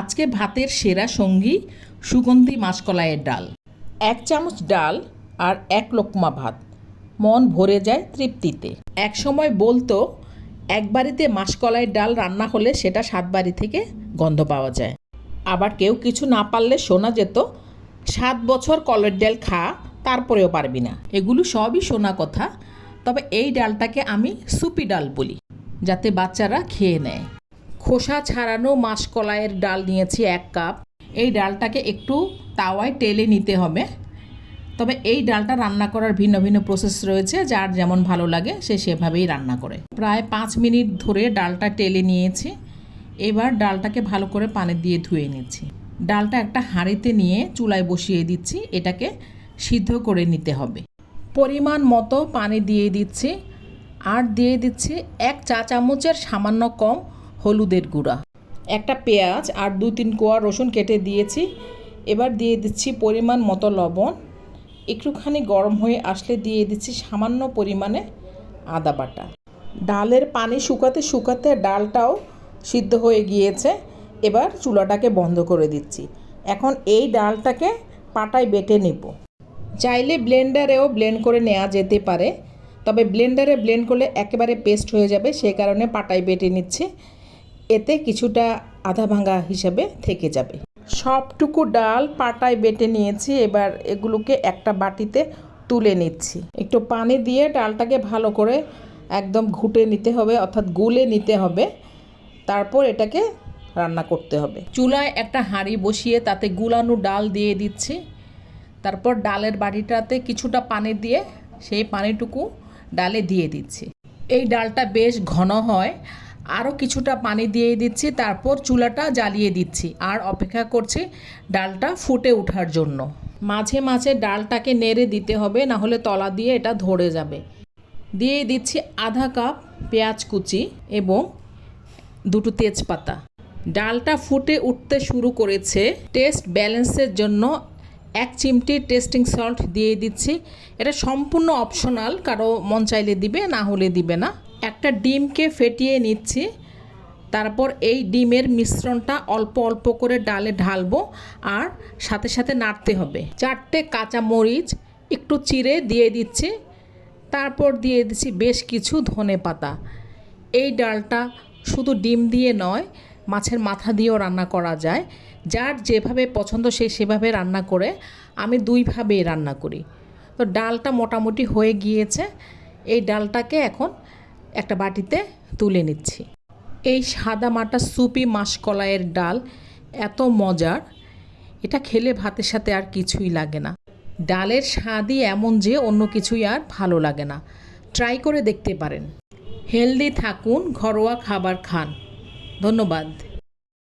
আজকে ভাতের সেরা সঙ্গী সুগন্ধি মাসকলাইয়ের ডাল। এক চামচ ডাল আর এক লোকমা ভাত। মন ভরে যায় তৃপ্তিতে। এক সময় বলতো এক বাড়িতে মাসকলাইয়ের ডাল রান্না হলে সেটা সাত বাড়ি থেকে গন্ধ পাওয়া যায়। আবার কেউ কিছু না পারলে শোনা যেত সাত বছর কলের ডাল খা তারপরেও পারবি না। এগুলো সবই শোনা কথা তবে এই ডালটাকে আমি সুপি ডাল বলি যাতে বাচ্চারা খেয়ে নেয়। খোসা ছাড়ানো মাসকলাইয়ের ডাল নিয়েছি এক কাপ। এই ডালটাকে একটু তাওয়ায় টেলে নিতে হবে। তবে এই ডালটা রান্না করার ভিন্ন ভিন্ন প্রসেস রয়েছে, যার যেমন ভালো লাগে সে সেভাবেই রান্না করে। প্রায় পাঁচ মিনিট ধরে ডালটা টেলে নিয়েছি। এবার ডালটাকে ভালো করে পানি দিয়ে ধুয়ে নিচ্ছি। ডালটা একটা হাঁড়িতে নিয়ে চুলায় বসিয়ে দিচ্ছি। এটাকে সিদ্ধ করে নিতে হবে। পরিমাণ মতো পানি দিয়ে দিচ্ছি। আর দিয়ে দিচ্ছি এক চা চামচের সামান্য কম হলুদের গুঁড়া। একটা পেঁয়াজ আর দু তিন কোয়া রসুন কেটে দিয়েছি। এবার দিয়ে দিচ্ছি পরিমাণ মতো লবণ। একটুখানি গরম হয়ে আসলে দিয়ে দিচ্ছি সামান্য পরিমাণে আদা বাটা। ডালের পানি শুকাতে শুকাতে ডালটাও সিদ্ধ হয়ে গিয়েছে। এবার চুলাটাকে বন্ধ করে দিচ্ছি। এখন এই ডালটাকে পাটায় বেটে নেব। চাইলে ব্লেন্ডারেও ব্লেন্ড করে নেওয়া যেতে পারে। তবে ব্লেন্ডারে ব্লেন্ড করলে একেবারে পেস্ট হয়ে যাবে, সে কারণে পাটায় বেটে নিচ্ছে। এতে কিছুটা আধা ভাঙা হিসাবে থেকে যাবে। সবটুকু ডাল পাটায় বেটে নিয়েছি, এবার এগুলোকে একটা বাটিতে তুলে নিচ্ছি। একটু পানি দিয়ে ডালটাকে ভালো করে একদম ঘুটে নিতে হবে, অর্থাৎ গুলে নিতে হবে। তারপর এটাকে রান্না করতে হবে। চুলায় একটা হাঁড়ি বসিয়ে তাতে গুলানো ডাল দিয়ে দিচ্ছি। তারপর ডালের বাটিটাতে কিছুটা পানি দিয়ে সেই পানিটুকু ডালে দিয়ে দিচ্ছি। এই ডালটা বেশ ঘন হয় আরও কিছুটা পানি দিয়ে দিচ্ছি, তারপর চুলাটা জ্বালিয়ে দিচ্ছি। আর অপেক্ষা করছি ডালটা ফুটে ওঠার জন্য। মাঝে মাঝে ডালটাকে নেড়ে দিতে হবে, না হলে তলা দিয়ে এটা ধরে যাবে। দিয়ে দিচ্ছি আধা কাপ পেঁয়াজ কুচি এবং দুটো তেজপাতা। ডালটা ফুটে উঠতে শুরু করেছে। টেস্ট ব্যালেন্সের জন্য এক চিমটি টেস্টিং সল্ট দিয়ে দিচ্ছি। এটা সম্পূর্ণ অপশনাল, কারও মন চাইলে দিবে, না হলে দিবে না। একটা ডিমকে ফেটিয়ে নিচ্ছি। তারপর এই ডিমের মিশ্রণটা অল্প অল্প করে ডালে ঢালবো আর সাথে সাথে নাড়তে হবে। চারটে কাঁচা মরিচ একটু চিড়ে দিয়ে দিচ্ছি। তারপর দিয়ে দিচ্ছি বেশ কিছু ধনে পাতা। এই ডালটা শুধু ডিম দিয়ে নয়, মাছের মাথা দিয়েও রান্না করা যায়। যার যেভাবে পছন্দ সে সেভাবে রান্না করে, আমি দুইভাবেই রান্না করি। তো ডালটা মোটামুটি হয়ে গিয়েছে। এই ডালটাকে এখন একটা বাটিতে তুলে নিচ্ছি। এই সাদা মাটা সুপি মাসকলাইয়ের ডাল এত মজার, এটা খেলে ভাতের সাথে আর কিছুই লাগে না। ডালের স্বাদই এমন যে অন্য কিছুই আর ভালো লাগে না। ট্রাই করে দেখতে পারেন। হেলদি থাকুন, ঘরোয়া খাবার খান। ধন্যবাদ।